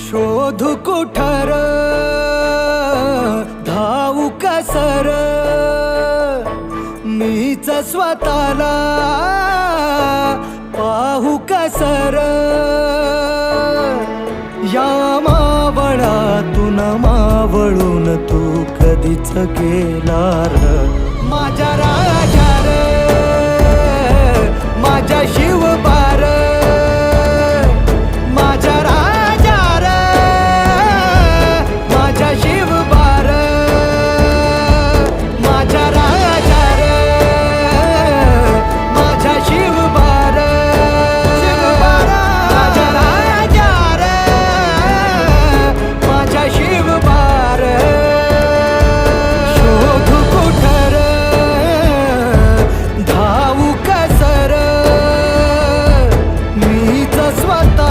शोध कुठार धावू कसर मीच स्वतःला पाहू कसर या मावळातून मावळून तू कधीच गेला र माझ्या suelta